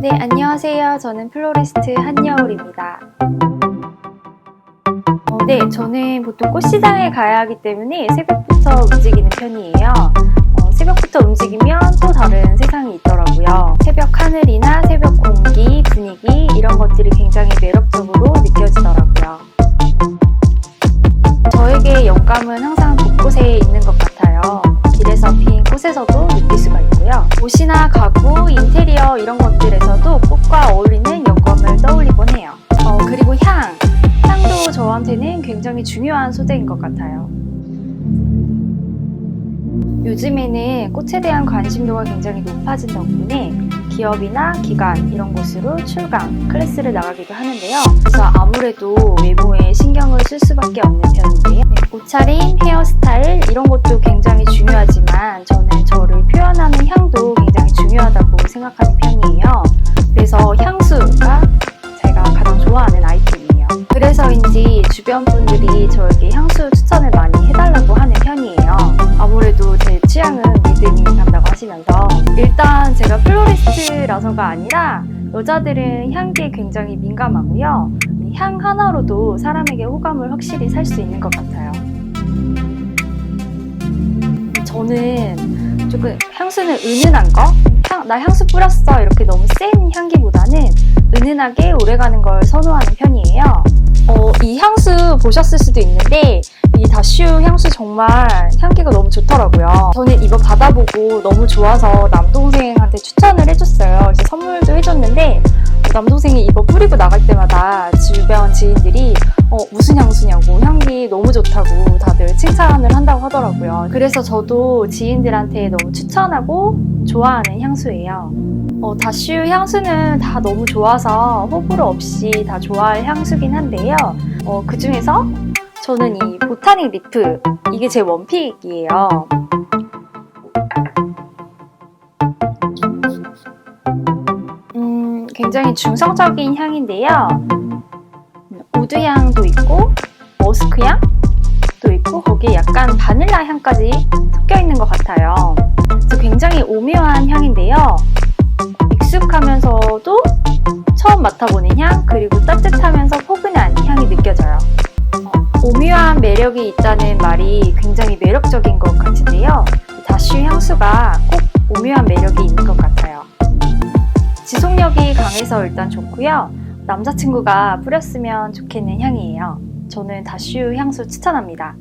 네, 안녕하세요. 저는 플로리스트 한여울입니다. 어, 네, 저는 보통 꽃시장에 가야 하기 때문에 새벽부터 움직이는 편이에요. 어, 새벽부터 움직이면 또 다른 세상이 있더라고요. 새벽 하늘이나 새벽 공기, 분위기 이런 것들이 굉장히 매력적으로 느껴지더라고요. 저에게 영감은 항상 곳곳에 있는 것 같아요. 길에서 핀 꽃에서도 느낄 수가 있고요. 옷이나 가구, 인테리어 이런 것들에서도 꽃과 어울리는 영감을 떠올리곤 해요. 어, 그리고 향. 향도 저한테는 굉장히 중요한 소재인 것 같아요. 요즘에는 꽃에 대한 관심도가 굉장히 높아진 덕분에 기업이나 기관 이런 곳으로 출강, 클래스를 나가기도 하는데요. 그래서 아무래도 외모에 신경을 쓸 수밖에 없는 편인데요. 네, 옷차림, 헤어스타일 이런 것도 굉장히 중요하지만 주변 분들이 저에게 향수 추천을 많이 해달라고 하는 편이에요. 아무래도 제 취향은 믿음이 간다고 하시면서 일단 제가 플로리스트라서가 아니라 여자들은 향기에 굉장히 민감하고요. 향 하나로도 사람에게 호감을 확실히 살 수 있는 것 같아요. 저는 조금 향수는 은은한 거? 향, 나 향수 뿌렸어. 이렇게 너무 센 향기보다는 은은하게 오래가는 걸 선호하는 편이에요. 어, 이 향수 보셨을 수도 있는데 이 다슈 향수 정말 향기가 너무 좋더라고요. 저는 이거 받아보고 너무 좋아서 남동생한테 추천을 해줬어요. 그래서 선물도 해줬는데 남동생이 이거 뿌리고 나갈 때마다 주변 지인들이 어, 무슨 향수냐고 향기 너무 좋다고 다들 칭찬을 한다고 하더라고요. 그래서 저도 지인들한테 너무 추천하고 좋아하는 향수예요. 어, 다슈 향수는 다 너무 좋아서 호불호 없이 다 좋아할 향수긴 한데요. 어, 그 중에서 저는 이 보타닉 리프 이게 제 원픽이에요. 음, 굉장히 중성적인 향인데요. 우드향도 있고 머스크향도 있고 거기에 약간 바닐라 향까지 섞여 있는 것 같아요. 그래서 굉장히 오묘한 향인데요. 익숙하면서도 처음 맡아보는 향 그리고 따뜻하면서 포근한 향이 느껴져요. 어, 오묘한 매력이 있다는 말이 굉장히 매력적인 것 같은데요. 이 다슈 향수가 꼭 오묘한 매력이 있는 것 같아요. 지속력이 강해서 일단 좋고요. 남자친구가 뿌렸으면 좋겠는 향이에요. 저는 다슈 향수 추천합니다.